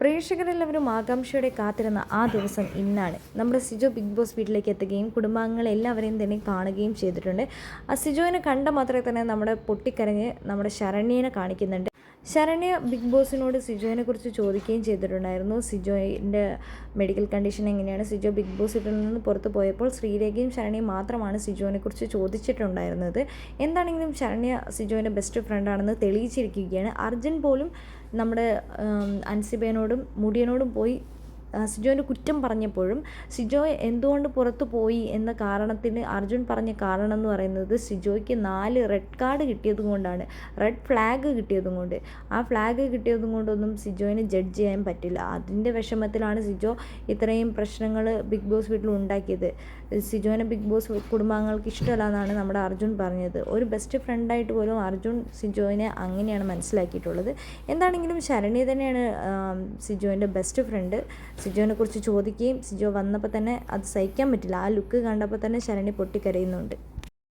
പ്രേക്ഷകരെല്ലാവരും ആകാംക്ഷയോടെ കാത്തിരുന്ന ആ ദിവസം ഇന്നാണ്. നമ്മുടെ സിജോ ബിഗ് ബോസ് വീട്ടിലേക്ക് എത്തുകയും കുടുംബാംഗങ്ങളെല്ലാവരെയും തന്നെ കാണുകയും ചെയ്തിട്ടുണ്ട്. ആ സിജോനെ കണ്ട മാത്രമേ തന്നെ നമ്മുടെ പൊട്ടിക്കരഞ്ഞ് നമ്മുടെ ശരണ്യനെ കാണിക്കുന്നുണ്ട്. ശരണ്യ ബിഗ് ബോസിനോട് സിജോയിനെ കുറിച്ച് ചോദിക്കുകയും ചെയ്തിട്ടുണ്ടായിരുന്നു. സിജോയിന്റെ മെഡിക്കൽ കണ്ടീഷൻ എങ്ങനെയാണ്? സിജോ ബിഗ് ബോസ് നിന്ന് പുറത്ത് പോയപ്പോൾ ശ്രീരേഖയും ശരണ്യയും മാത്രമാണ് സിജോനെ കുറിച്ച് ചോദിച്ചിട്ടുണ്ടായിരുന്നത്. എന്താണെങ്കിലും ശരണ്യ സിജോന്റെ ബെസ്റ്റ് ഫ്രണ്ടാണെന്ന് തെളിയിച്ചിരിക്കുകയാണ്. അർജുൻ പോലും നമ്മുടെ അൻസിബേനോടും മുടിയനോടും പോയി സിജോന്റെ കുറ്റം പറഞ്ഞപ്പോഴും സിജോ എന്തുകൊണ്ട് പുറത്തു പോയി എന്ന കാരണത്തിന് അർജുൻ പറഞ്ഞ കാരണം എന്ന് പറയുന്നത് സിജോയ്ക്ക് നാല് റെഡ് കാർഡ് കിട്ടിയത് കൊണ്ടാണ്. റെഡ് ഫ്ലാഗ് കിട്ടിയതും കൊണ്ട്. ആ ഫ്ലാഗ് കിട്ടിയതും കൊണ്ടൊന്നും സിജോയിനെ ജഡ്ജ് ചെയ്യാൻ പറ്റില്ല. അതിന്റെ വിഷമത്തിലാണ് സിജോ ഇത്രയും പ്രശ്നങ്ങൾ ബിഗ് ബോസ് വീട്ടിൽ ഉണ്ടാക്കിയത്. സിജോനെ ബിഗ് ബോസ് കുടുംബാംഗങ്ങൾക്ക് ഇഷ്ടമല്ല എന്നാണ് നമ്മുടെ അർജുൻ പറഞ്ഞത്. ഒരു ബെസ്റ്റ് ഫ്രണ്ടായിട്ട് പോലും അർജുൻ സിജോയിനെ അങ്ങനെയാണ് മനസ്സിലാക്കിയിട്ടുള്ളത്. എന്താണെങ്കിലും ശരണി തന്നെയാണ് സിജോന്റെ ബെസ്റ്റ് ഫ്രണ്ട് സിജോനെ കുറിച്ച് ചോദിക്കുകയും സിജോ വന്നപ്പോൾ തന്നെ അത് സഹിക്കാൻ പറ്റില്ല. ആ ലുക്ക് കണ്ടപ്പോൾ തന്നെ ശരണി പൊട്ടിക്കരയുന്നുണ്ട്.